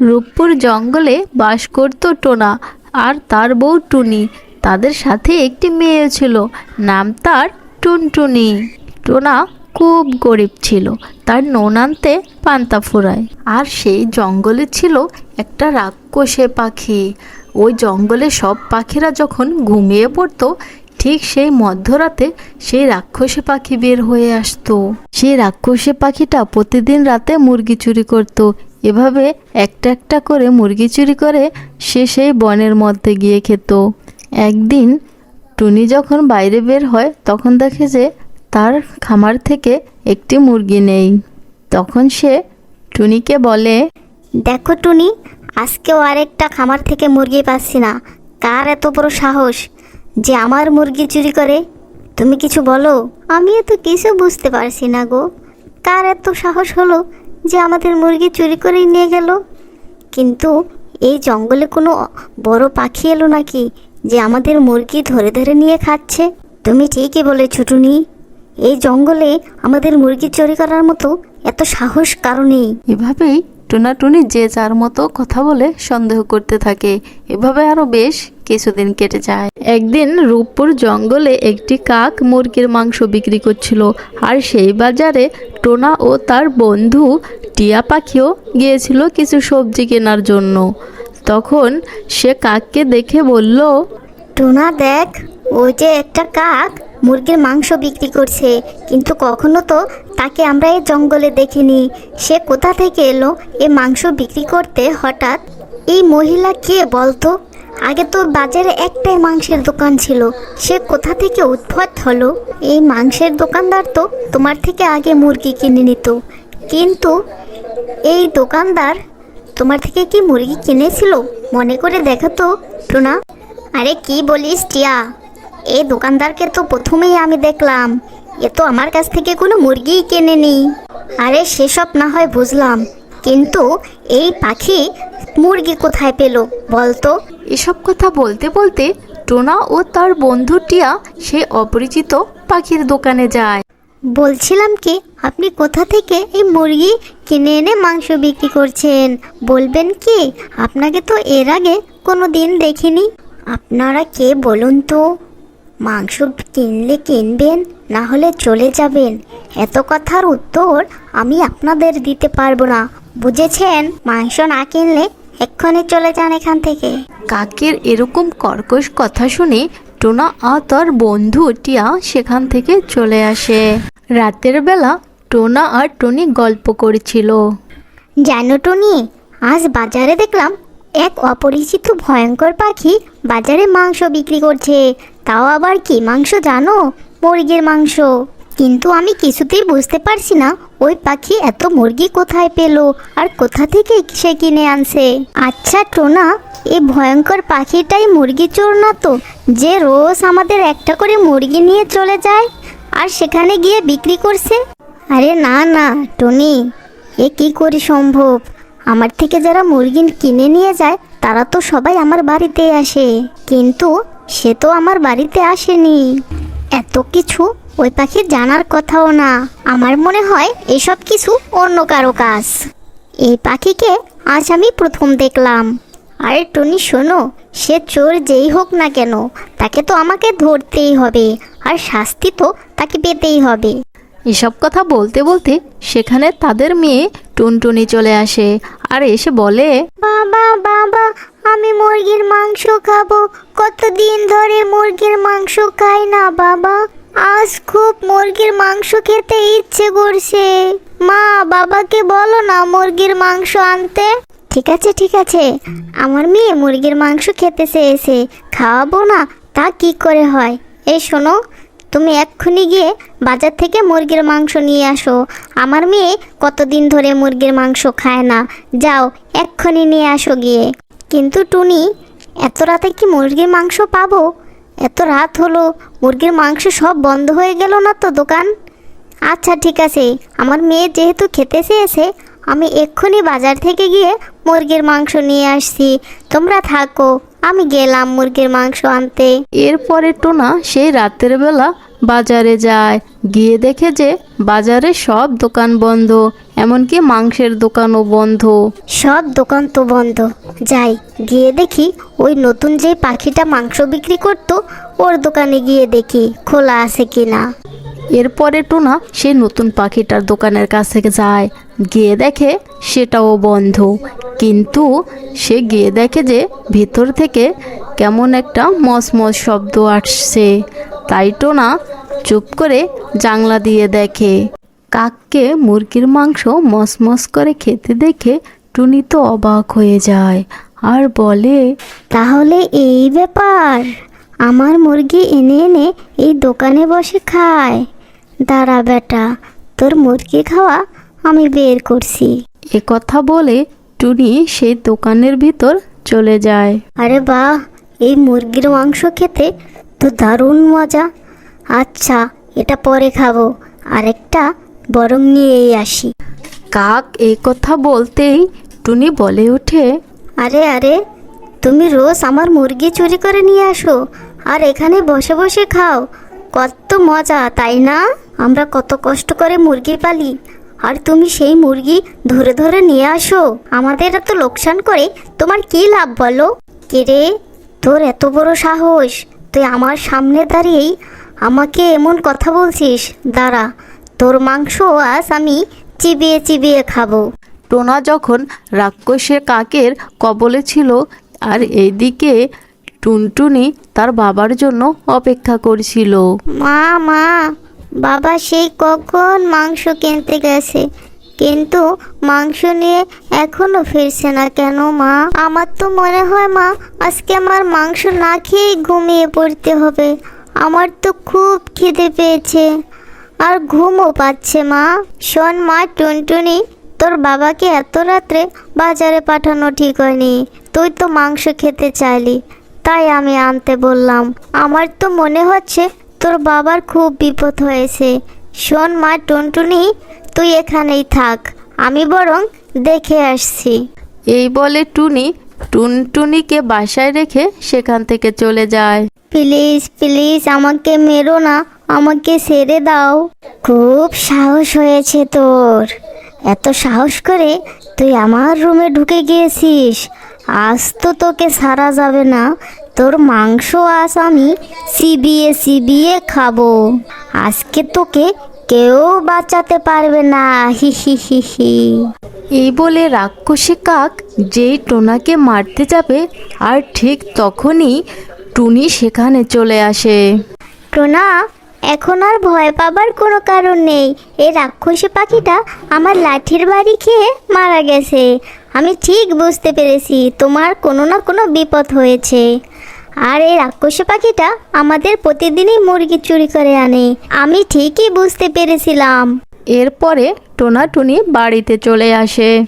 রূপপুর জঙ্গলে বাস করত টোনা আর তার বউ টুনি। তাদের সাথে একটি মেয়ে ছিল, নাম তার টুনটুনি। টোনা খুব গরিব ছিল, তার নুন আনতে পান্তা ফুরায়। আর সেই জঙ্গলে ছিল একটা রাক্ষসে পাখি। ওই জঙ্গলে সব পাখিরা যখন ঘুমিয়ে পড়তো, ঠিক সেই মধ্যরাতে সেই রাক্ষসে পাখি বের হয়ে আসতো। সেই রাক্ষসে পাখিটা প্রতিদিন রাতে মুরগি চুরি করত এভাবে একটা একটা করে মুরগি চুরি করে সে সেই বনের মধ্যে গিয়ে খেত। একদিন টুনি যখন বাইরে বের হয়, তখন দেখে যে তার খামার থেকে একটি মুরগি নেই। তখন সে টুনিকে বলে, দেখো টুনি, আজকেও আরেকটা খামার থেকে মুরগি পাচ্ছি না। কার এত বড় সাহস যে আমার মুরগি চুরি করে? তুমি কিছু বলো? আমিও তো কিছু বুঝতে পারছি না গো। কার এত সাহস হলো যে আমাদের মুরগি চুরি করেই নিয়ে গেল। কিন্তু এই জঙ্গলে কোনো বড় পাখি এলো নাকি যে আমাদের মুরগি ধরে ধরে নিয়ে খাচ্ছে? তুমি ঠিকই বলে ছুটুনি এই জঙ্গলে আমাদের মুরগি চুরি করার মতো এত সাহস কারণেই এভাবেই টুনাটুনি যে যার মতো কথা বলে সন্দেহ করতে থাকে। এভাবে আরও বেশ কিছুদিন কেটে যায়। একদিন রূপপুর জঙ্গলে একটি কাক মুরগির মাংস বিক্রি করছিল আর সেই বাজারে টোনা ও তার বন্ধু টিয়া পাখিও গিয়েছিল কিছু সবজি কেনার জন্য। তখন সে কাককে দেখে বলল, টোনা, দেখ ওই যে একটা কাক মুরগির মাংস বিক্রি করছে, কিন্তু কখনো তো তাকে আমরা এই জঙ্গলে দেখিনি। সে কোথা থেকে এলো? এ মাংস বিক্রি করতে হঠাৎ এই মহিলা কে বলতো? আগে তো বাজারে একটাই মাংসের দোকান ছিল। সে কোথা থেকে উদ্ভট হলো? এই মাংসের দোকানদার তো তোমার থেকে আগে মুরগি কিনে নিত। কিন্তু এই দোকানদার তোমার থেকে কি মুরগি কিনেছিল? মনে করে দেখো তো আরে কি বলিস, টিয়া? এই দোকানদারকে তো প্রথমেই আমি দেখলাম। এ তো আমার কাছ থেকে কোনো মুরগিই কেনেনি। আরে সেসব না হয় বুঝলাম। কিন্তু এই পাখি মুরগি কোথায় পেল বলতো? এসব কথা বলতে বলতে টোনা ও তার বন্ধু টিয়া সে অপরিচিত পাখির দোকানে যায়। বলছিলাম কি আপনি কোথা থেকে এই মুরগি কিনে এনে মাংস বিক্রি করছেন? বলবেন কি আপনাকে তো এর আগে কোনো দিন দেখিনি। আপনারা কে বলুন তো? মাংস কিনলে কিনবেন না হলে চলে যাবেন। এত কথার উত্তর আমি আপনাদের দিতে পারব না। বুঝেছেন? মাংস না কিনলে এক্ষুনি চলে যান এখান থেকে। কাকের এরকম কর্কশ কথা শুনে টোনা আর তার বন্ধু টিয়া সেখান থেকে চলে আসে। রাতের বেলা টোনা আর টনি গল্প করেছিল। জানো টনি আজ বাজারে দেখলাম এক অপরিচিত ভয়ঙ্কর পাখি বাজারে মাংস বিক্রি করছে। তাও আবার কি মাংস জানো? মুরগির মাংস। কিন্তু আমি কিছুতেই বুঝতে পারছি না, ওই পাখি এত মুরগি কোথায় পেল আর কোথা থেকে সে কিনে আনছে? আচ্ছা টোনা, এই ভয়ঙ্কর পাখিটাই মুরগি চোর না তো? যে রোজ আমাদের একটা করে মুরগি নিয়ে চলে যায় আর সেখানে গিয়ে বিক্রি করছে? আরে না না, টনি, এ কি করে সম্ভব? আমার থেকে যারা মুরগি কিনে নিয়ে যায়, তারা তো সবাই আমার বাড়িতে আসে। কিন্তু সে তো আমার বাড়িতে আসেনি। এত কিছু ওই পাখির জানার কথাও না। আমার মনে হয় এসব কিছু অন্য কারও কাজ। এই পাখিকে আজ আমি প্রথম দেখলাম। আরে টনি শোনো সে চোর যেই হোক না কেন তাকে তো আমাকে ধরতেই হবে আর শাস্তি তো তাকে পেতেই হবে। এসব কথা বলতে বলতে সেখানে তাদের মেয়ে টুনটুনি চলে আসে আর এসে বলে বাবা বাবা আমি মুরগির মাংস খাব। কতদিন ধরে মুরগির মাংস খাই না বাবা? আজ খুব মুরগির মাংস খেতে ইচ্ছে করছে। মা, বাবাকে বলো না মুরগির মাংস আনতে। ঠিক আছে ঠিক আছে। আমার মেয়ে মুরগির মাংস খেতে চেয়েছে। খাওয়াবো না, তা কি করে হয়? এই শোনো, তুমি এক্ষুনি গিয়ে বাজার থেকে মুরগির মাংস নিয়ে আসো। আমার মেয়ে কতদিন ধরে মুরগির মাংস খায় না। যাও, এক্ষুনি নিয়ে আসো গিয়ে। কিন্তু টুনি, এত রাতে কি মুরগির মাংস পাবো? এত রাত হলো, মুরগির মাংস সব বন্ধ হয়ে গেল না তো দোকান? আচ্ছা ঠিক আছে। আমার মেয়ে যেহেতু খেতে চেয়েছে আমি এক্ষুনি বাজার থেকে গিয়ে মুরগির মাংস নিয়ে আসছি। তোমরা থাকো আমি গেলাম মুরগির মাংস আনতে। এরপরে টোনা সেই রাতের বেলা বাজারে যায়। গিয়ে দেখে যে বাজারে সব দোকান বন্ধ এমনকি মাংসের দোকানও বন্ধ। সব দোকান তো বন্ধ। যাই গিয়ে দেখি ওই নতুন যে পাখিটা মাংস বিক্রি করতো ওর দোকানে গিয়ে দেখি খোলা আছে কিনা। এরপরে টুনা সে নতুন পাখিটার দোকানের কাছে যায়। গিয়ে দেখে সেটাও বন্ধ। কিন্তু সে গিয়ে দেখে যে ভেতর থেকে কেমন একটা মসমস শব্দ আসছে। তাই টোনা চুপ করে জাংলা দিয়ে দেখে। কাককে মুরগির মাংস মসমস করে খেতে দেখে টুনি তো অবাক হয়ে যায় আর বলে, তাহলে এই ব্যাপার। আমার মুরগি এনে এনে এই দোকানে বসে খায়। দাঁড়া বেটা তোর মুরগি খাওয়া আমি বের করছি। এ কথা বলে টুনি সেই দোকানের ভিতর চলে যায়। আরে বাহ এই মুরগির মাংস খেতে তো দারুণ মজা। আচ্ছা এটা পরে খাব আরেকটা বরং নিয়েই আসি। কাক এই কথা বলতেই টুনি বলে ওঠে আরে আরে তুমি রোজ আমার মুরগি চুরি করে নিয়ে আসো আর এখানে বসে বসে খাও কত মজা তাই না? আমরা কত কষ্ট করে মুরগি পালি। আর তুমি সেই মুরগি ধরে ধরে নিয়ে আসো। আমাদের এত লোকসান করে তোমার কি লাভ বলো? কে রে? তোর এত বড় সাহস। তুই আমার সামনে দাঁড়িয়েই আমাকে এমন কথা বলছিস। দাঁড়া তোর মাংস আজ আমি চিবিয়ে চিবিয়ে খাব। টোনা যখন রাক্ষসের কাকের কবলে ছিল আর এইদিকে টুনটুনি তার বাবার জন্য অপেক্ষা করছিল। মা মা বাবা সেই কখন মাংস কিনতে গেছে? কিন্তু মাংস নিয়ে এখনও ফিরছে না কেন মা? আমার তো মনে হয় মা, আজকে আমার মাংস না খেয়েই ঘুমিয়ে পড়তে হবে। আমার তো খুব খিদে পেয়েছে। আর ঘুমও পাচ্ছে মা। শোন মা টুনটুনি, তোর বাবাকে এত রাত্রে বাজারে পাঠানো ঠিক হয়নি। তুই তো মাংস খেতে চাইলি। তাই আমি আনতে বললাম। আমার তো মনে হচ্ছে তোর বাবার খুব বিপদ হয়েছে। শোন মা টুনটুনি তুই এখানেই থাক। আমি বরং দেখে আসছি। এই বলে টুনি টুনটুনিকে বাসায় রেখে সেখান থেকে চলে যায়। প্লিজ প্লিজ আমাকে মেরো না। আমাকে ছেড়ে দাও। খুব সাহস হয়েছে তোর। এত সাহস করে তুই আমার রুমে ঢুকে গিয়েছিস। আজ তো তোকে সারা যাবে না। তোর মাংস আজ আমি চিবিয়ে চিবিয়ে খাব। আজকে তোকে কেউ বাঁচাতে পারবে না। হি হি হি হি। এই বলে রাক্ষসী কাক যেই টোনাকে মারতে যাবে আর ঠিক তখনই টুনি সেখানে চলে আসে। টোনা এখন আর ভয় পাবার কোনো কারণ নেই। এই রাক্ষসী পাখিটা আমার লাঠির বাড়ি খেয়ে মারা গেছে। আমি ঠিক বুঝতে পেরেছি তোমার কোনো না কোনো বিপদ হয়েছে। আর এই রাক্ষসী পাখিটা আমাদের প্রতিদিনই মুরগি চুরি করে আনে। আমি ঠিকই বুঝতে পেরেছিলাম। এরপরে টোনাটুনি বাড়িতে চলে আসে।